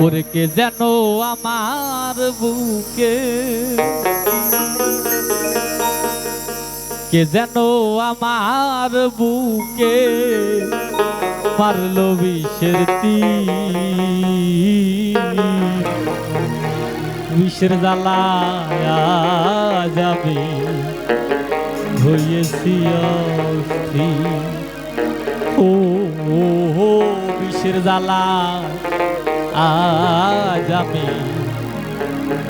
ওরে কে যেন আমার বুকে কে যেন আমার বুকে মারলো বিষের তীর বিষের জ্বালায়া যাবে হয়েছি ও বিষের জ্বালা আজ আমি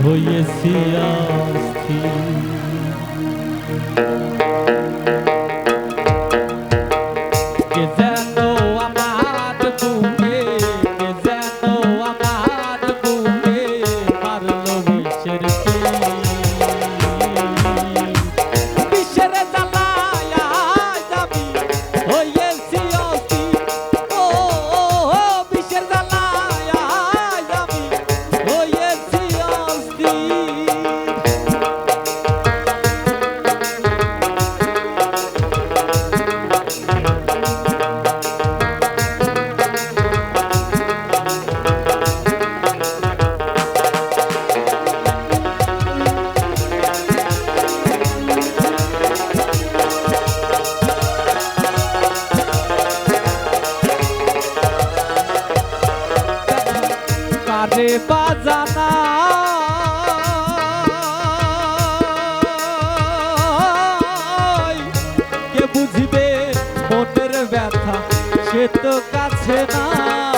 হয়েছি অস্থির। কারে বাজানা কে বুঝবে মনের ব্যথা? সে তো কাছে নাই।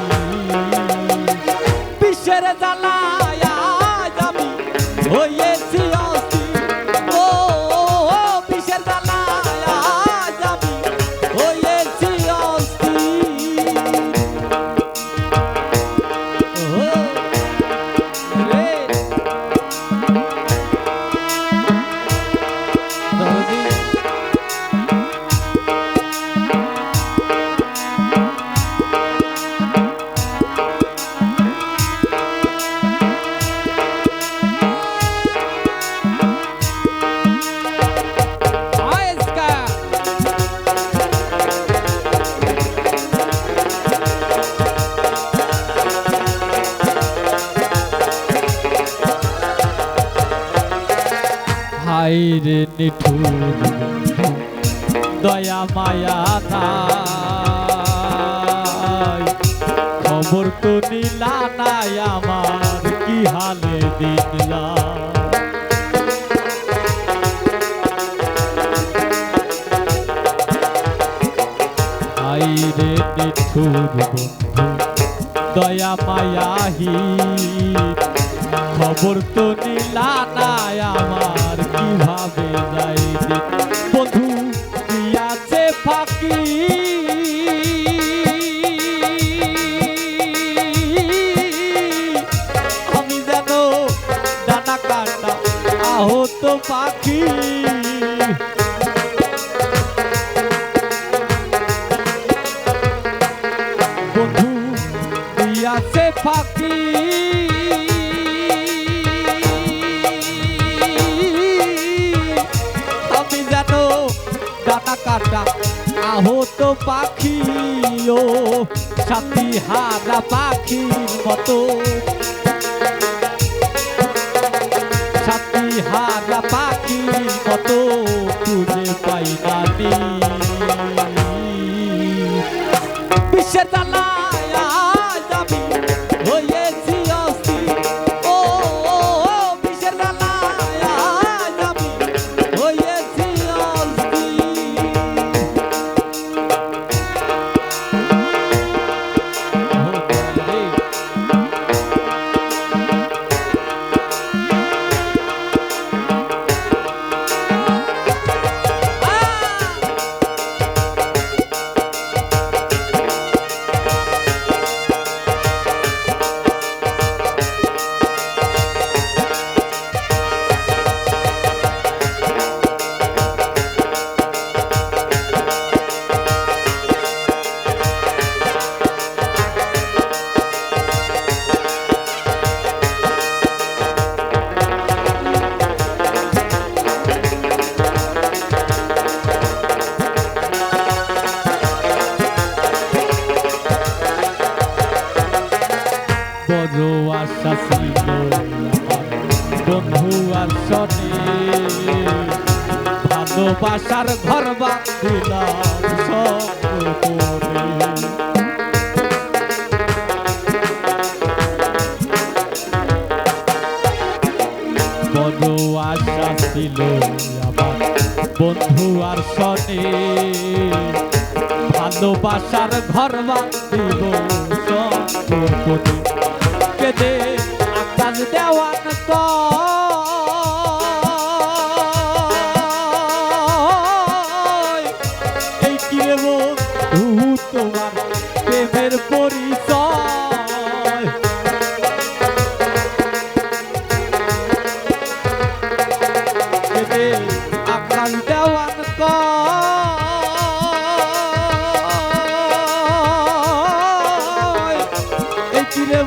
নিঠুর দয়া মায়া খবর তো নিলা নাই আমার, কি হালে আইরে নিঠুর বন্ধু, দয়া মায়াহি খবর তো নিলা নাই আমার আহত পাখি। বন্ধু, দিয়াছে ফাঁকি আমি যেন ডানা কাটা আহত পাখি ও সাথী হারা পাখির মতো। বন্ধু আসনে ভালোবাসার ঘর বাঁধিলাম বড় আশা ছিল আমার বন্ধু আর সনে ভালোবাসার ঘর বাঁধিব সব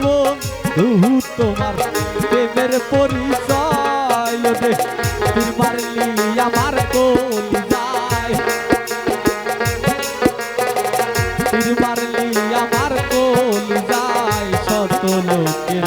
বন্ধু তোমার প্রেমের পরিচয় দে তুই মারলি আমার কলি যায়। তুই মারলি আমার কলি যায়। শত লোকের